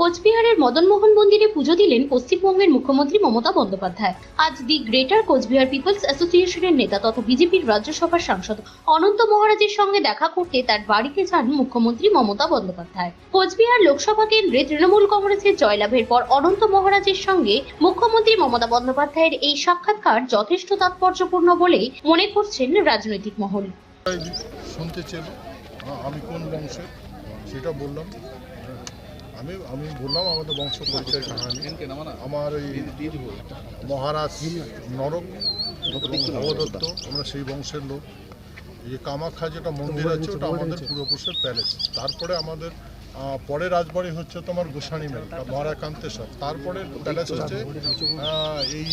কোচবিহারের মদনমোহন মন্দিরে পুজো দিলেন পশ্চিমবঙ্গের মুখ্যমন্ত্রী মমতা বন্দ্যোপাধ্যায়। আজ দি গ্রেটার কোচবিহার পিপলস অ্যাসোসিয়েশনের নেতা তথা বিজেপির রাজ্যসভার সাংসদ অনন্ত মহারাজের সঙ্গে দেখা করতে তার বাড়িতে যান মুখ্যমন্ত্রী মমতা বন্দ্যোপাধ্যায়। কোচবিহার লোকসভা কেন্দ্রে তৃণমূল কংগ্রেসের জয়লাভের পর অনন্ত মহারাজের সঙ্গে মুখ্যমন্ত্রী মমতা বন্দ্যোপাধ্যায়ের এই সাক্ষাৎকার যথেষ্ট তাৎপর্যপূর্ণ বলেই মনে করছেন রাজনৈতিক মহল। শুনতে চেল আমি কোন বংশের সেটা বললাম। আমি আমি বললাম আমাদের বংশ পরিচয় কাহানি আমার এই মহারাজ নরক ভবদত্ত আমরা সেই বংশের লোক। এই যে কামাখ্যা যেটা মন্দির আছে ওটা আমাদের পূর্বপুরুষের প্যালেস তারপরে আমাদের পরে রাজবাড়ি হচ্ছে তোমার গোসানি মেল মহারাকান্তেশ্বর। তারপরে প্যালেস হচ্ছে এই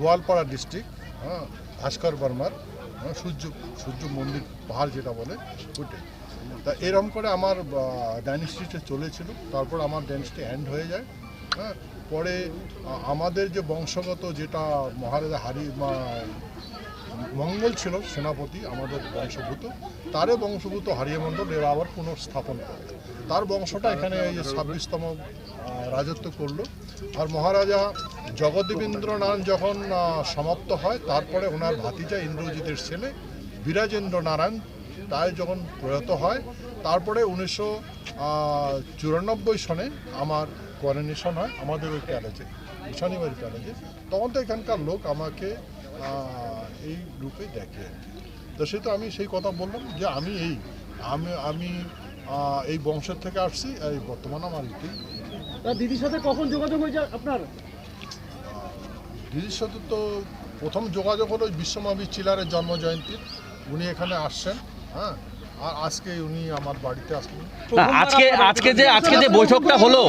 গোয়ালপাড়া ডিস্ট্রিক্ট হ্যাঁ ভাস্কর বর্মার হ্যাঁ, সূর্য সূর্য মন্দির পাহাড় যেটা বলে ওইটাই। তা এরকম করে আমার ডাইনেস্টিটা চলেছিল। তারপর আমার ডাইনেস্টি এন্ড হয়ে যায়। হ্যাঁ পরে আমাদের যে বংশগত যেটা মহারাজা হারি মঙ্গল ছিল, সেনাপতি আমাদের বংশভূত। তারে বংশভূত হারিয়ে মণ্ডল এরা আবার পুনঃস্থাপন করে। তার বংশটা এখানে এই যে ছাব্বিশতম রাজত্ব করল। আর মহারাজা জগদ্দেবেন্দ্রনারায়ণ যখন সমাপ্ত হয়, তারপরে ওনার ভাতিজা ইন্দ্রজিতের ছেলে বিরাজেন্দ্র নারায়ণ তাই যখন প্রয়াত হয় তারপরে উনিশশো চুরানব্বই সনে আমার কোয়ারেনেশন হয় আমাদের ওই প্যালেজে শনিবারি প্যালেজে। তখন তো এখানকার লোক আমাকে এই রূপে দেখে। তো সে তো আমি সেই কথা বললাম যে আমি এই আমি আমি এই বংশের থেকে আসছি এই বর্তমান আমার এটাই তা দিদির সাথে কখন যোগাযোগ হয়েছে আপনার? দিদির সাথে তো প্রথম যোগাযোগ হলো ওই বিশ্বমাবী চিলারের জন্ম জয়ন্তীর উনি এখানে আসছেন। হ্যাঁ আর আজকে উনি আমার বাড়িতে আসলেন। না, আজকে আজকে যে আজকে যে বৈঠকটা হলো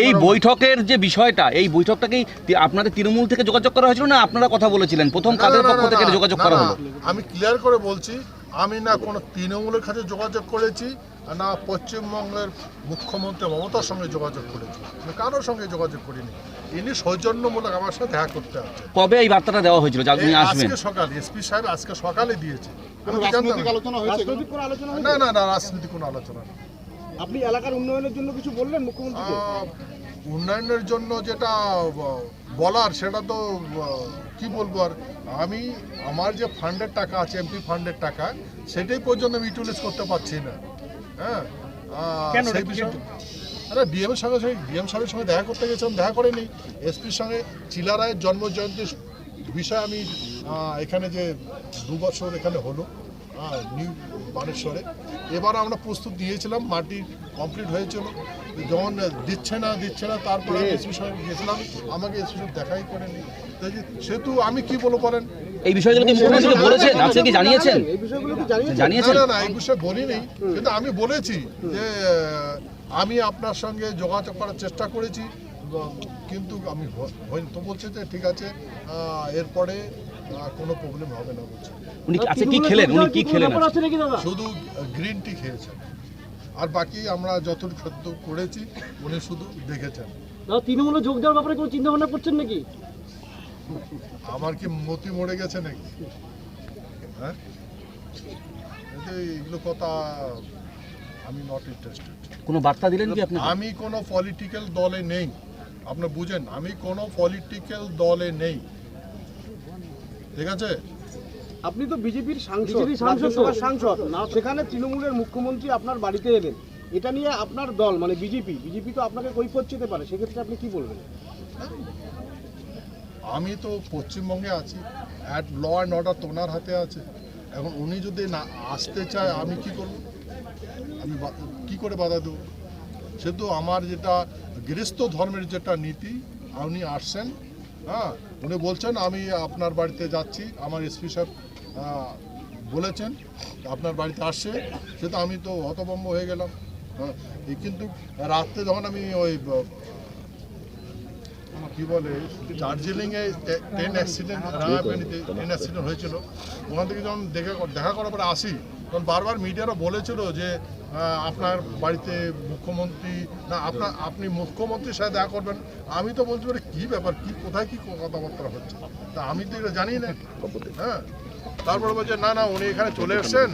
এই বৈঠকের যে বিষয়টা এই বৈঠকটাকেই তি- আপনাদের তৃণমূল থেকে যোগাযোগ করা হয়েছিল না আপনারা কথা বলেছিলেন? প্রথম কাদের পক্ষ থেকে যোগাযোগ করা হলো? আমি ক্লিয়ার করে বলছি আমি না কোনো তৃণমূলের কাছে যোগাযোগ করেছি না পশ্চিমবঙ্গের মুখ্যমন্ত্রী মমতার সঙ্গে যোগাযোগ করেছি। আমি কারোর সঙ্গে যোগাযোগ করিনি। ইনি সৌজন্যমূলক আমার সাথে দেখা করতে আছে কবে এই বার্তাটা দেওয়া হয়েছিল? যে আপনি আসবেন। আজকে সকালে এসপি সাহেব আজকে সকালে দিয়েছে। না। আলোচনা হয়েছে রাজনৈতিক আলোচনা হয়েছে? না না না রাজনীতি কোনো আলোচনা নেই আপনি এলাকার উন্নয়নের জন্য কিছু বললেন মুখ্যমন্ত্রীকে? আহ, উন্নয়নের জন্য যেটা বলার সেটা তো কি বলব আর আমি আমার যে ফান্ডের টাকা আছে এমপি ফান্ডের টাকা সেটাই পর্যন্ত আমি ইউটিলাইজ করতে পারছি না। হ্যাঁ? আরে ডিএম এর সঙ্গে ডিএম সাহেবের সঙ্গে দেখা করতে গেছিলাম দেখা করেনি। এসপির সঙ্গে চিলা রায়ের জন্ম জয়ন্তীর বিষয়ে আমি এখানে যে দু বছর এখানে হলো। নিউ বানেশ্বরে। এবার আমরা প্রস্তুত দিয়েছিলাম মাটি কমপ্লিট হয়েছিল যখন দিচ্ছে না দিচ্ছে না তারপরে এসপি সাহেব গেছিলাম আমাকে এসপি সাহেব দেখাই করেনি। তাই সেহেতু আমি কি বলব বলেন? এই বিষয়গুলো কি মুখ্যমন্ত্রীকে বলেছেন? আজকে কি জানিয়েছেন? জানিয়েছেন? না না এই বিষয়ে বলিনি। কিন্তু আমি বলেছি যে আমি আপনার সঙ্গে যোগাযোগ করার চেষ্টা করেছি কিন্তু আমি তো বলছে যে ঠিক আছে এরপরে কোনো প্রবলেম হবে না বলছে। উনি কি খেলেন? উনি কি খেলেন শুধু গ্রিন টি খেয়েছেন। আর বাকি আমরা যতটুকু সত্য করেছি উনি শুধু দেখেছেন। দাদা তৃণমূলে যোগ দেওয়ার ব্যাপারে কোনো চিন্তা ভাবনা করছেন নাকি? আমার কি মতি মরে গেছে নাকি? হ্যাঁ? এগুলো কথা আমি নট ইন্টারেস্টেড কোনো বার্তা দিলেন কি আপনি আমি কোনো পলিটিক্যাল দলে নেই। আপনি বুঝেন আমি কোনো পলিটিক্যাল দলে নেই। ঠিক আছে? আপনি তো বিজেপির সাংসদ। রাজ্যসভার সাংসদ। না সেখানে তৃণমূলের মুখ্যমন্ত্রী আপনার বাড়িতে এলেন। এটা নিয়ে আপনার দল মানে বিজেপি বিজেপি তো আপনাকে কৈফত চেতে পারে সেক্ষেত্রে আপনি কি বলবেন? আমি তো পশ্চিমবঙ্গে আছি অ্যাট ল অ্যান্ড অর্ডার তো ওনার হাতে আছে। এখন উনি যদি না আসতে চায় আমি কি করব? আমি কি করে বাধা দেবো? সেহেতু আমার যেটা গৃহস্থ ধর্মের যেটা নীতি উনি আসছেন। হ্যাঁ উনি বলছেন, আমি আপনার বাড়িতে যাচ্ছি, আমার এসপি সাহেব বলেছেন, আপনার বাড়িতে আসছে সেটা আমি তো হতভম্ব হয়ে গেলাম। হ্যাঁ কিন্তু রাত্রে যখন আমি ওই, কি বলে, দার্জিলিংয়ে ট্রেন অ্যাক্সিডেন্ট রাঙাপানিতে ট্রেন অ্যাক্সিডেন্ট হয়েছিল, ওখান থেকে যখন দেখা দেখা করার পরে আসি, তখন বারবার মিডিয়ারা বলেছিল যে আপনার বাড়িতে মুখ্যমন্ত্রী না আপনার আপনি মুখ্যমন্ত্রীর সাথে দেখা করবেন। আমি তো বলছি বলে কী ব্যাপার? কি কোথায় কি কথাবার্তা হচ্ছে? তা আমি তো এটা জানি না। হ্যাঁ। তারপরে বলছে না না উনি এখানে চলে এসছেন।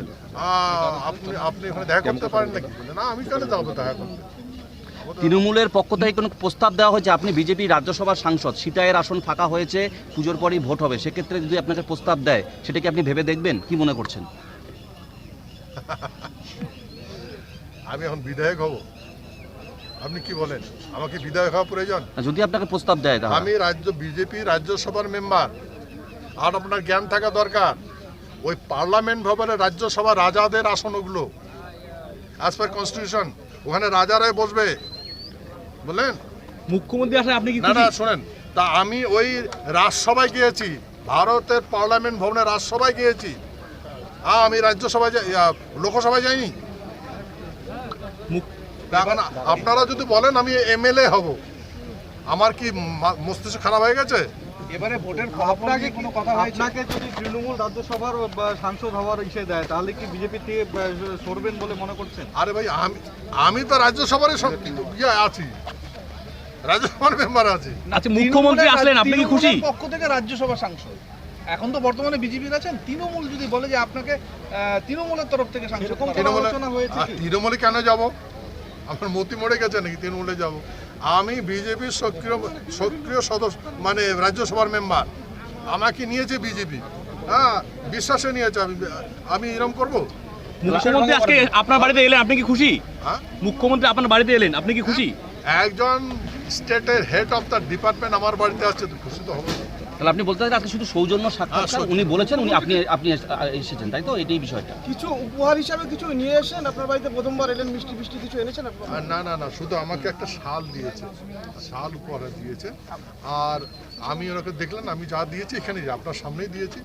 আপনি আপনি এখানে দেখা করতে পারেন নাকি? না আমি কেন যাব দেখা করতে। তৃণমূলের পক্ষ থেকে কোনো প্রস্তাব দেওয়া হয়েছে? আপনি বিজেপি রাজ্যসভার সাংসদ সীতায়ের আসন ফাঁকা হয়েছে পুজোর পরেই ভোট হবে। সেক্ষেত্রে যদি আপনাকে প্রস্তাব দেয় সেটা কি আপনি ভেবে দেখবেন? কি মনে করছেন? আমি এখন বিধায়ক হব। আপনি কি বলেন? আমাকে বিধায়ক হওয়া প্রয়োজন? যদি আপনাকে প্রস্তাব দেয় তাহলে। আমি রাজ্য বিজেপি রাজ্যসভার মেম্বার। আর আপনার জ্ঞান থাকা দরকার। ওই পার্লামেন্ট ভবনে রাজ্যসভা রাজাদের আসন ওগুলো অ্যাজ পার কনস্টিটিউশন ওখানে রাজারাই বসবে। বললেন? মুখ্যমন্ত্রী আসলে আপনি কি না না শোনেন। তা আমি ওই রাজসভায় গিয়েছি। ভারতের পার্লামেন্ট ভবনে রাজসভায় গিয়েছি। আমি রাজ্যসভায় যাই- লোকসভায় যাইনি? আপনারা যদি বলেন আমি এমএলএ হব। আমার কি মস্তিষ্ক খারাপ হয়ে গেছে? এবারে ভোটের আপনাকে কোনো কথা আপনাকে যদি তৃণমূল রাজ্যসভার সাংসদ হওয়ার ইসে দেয় তাহলে কি বিজেপি থেকে সরবেন বলে মনে করছেন? আরে ভাই আমি আমি তো রাজ্যসভারই ইয়ে আছি। রাজ্যসভার মেম্বার আছি। আচ্ছা মুখ্যমন্ত্রী আসলেন আপনি কি খুশি? পক্ষ থেকে রাজ্যসভা সাংসদ। এখন তো বর্তমানে বিজেপির আছেন তৃণমূল যদি বলে যে আপনাকে তৃণমূলের তরফ থেকে তৃণমূলে আলোচনা হয়েছে আর কি? তৃণমূলে কেন যাব? আমার মতি মরে গেছে নাকি তৃণমূলে যাব? আমি বিজেপির সক্রিয় সক্রিয় সদস্য মানে রাজ্যসভার মেম্বার। আমাকে নিয়েছে বিজেপি। হ্যাঁ বিশ্বাসে নিয়েছে। আমি আমি এরম করব? মুখ্যমন্ত্রী আজকে আপনার বাড়িতে এলেন আপনি কি খুশি? হ্যাঁ? মুখ্যমন্ত্রী আপনার বাড়িতে এলেন আপনি কি খুশি? একজন স্টেটের হেড অফ দ্য ডিপার্টমেন্ট আমার বাড়িতে আসছে তো খুশি তো হবে। তাহলে আপনি বলতে চান আজকে শুধু সৌজন্য হ্যাঁ, সাক্ষাৎকার উনি বলেছেন উনি আপনি আপনি এসেছেন তাই তো? এটাই বিষয়টা। কিছু উপহার হিসাবে কিছু নিয়ে এসেছেন? আপনার বাড়িতে প্রথমবার এলেন মিষ্টি মিষ্টি কিছু এনেছেন না না না শুধু আমাকে একটা শাল দিয়েছে। শাল উপহার দিয়েছে। আর আমি ওনাকে দেখলেন আমি যা দিয়েছি এখানে আপনার সামনেই দিয়েছি।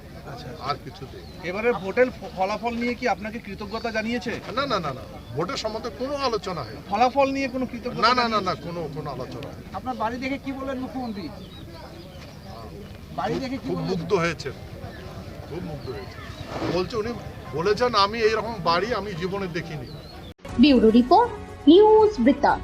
আর কিছু দিই। এবারে ভোটের ফলাফল নিয়ে কি আপনাকে কৃতজ্ঞতা জানিয়েছে? না না না না ভোটের সম্বন্ধে কোনো আলোচনা হয় ফলাফল নিয়ে কোনো কৃতজ্ঞতা না না না না কোনো কোনো আলোচনা হয় আপনার বাড়ি দেখে কি বললেন মুখ্যমন্ত্রী? খুব মুগ্ধ হয়েছে খুব মুগ্ধ হয়েছে বলছে উনি বলেছেন আমি এইরকম বাড়ি আমি জীবনে দেখিনি। Bureau report news Brittanto.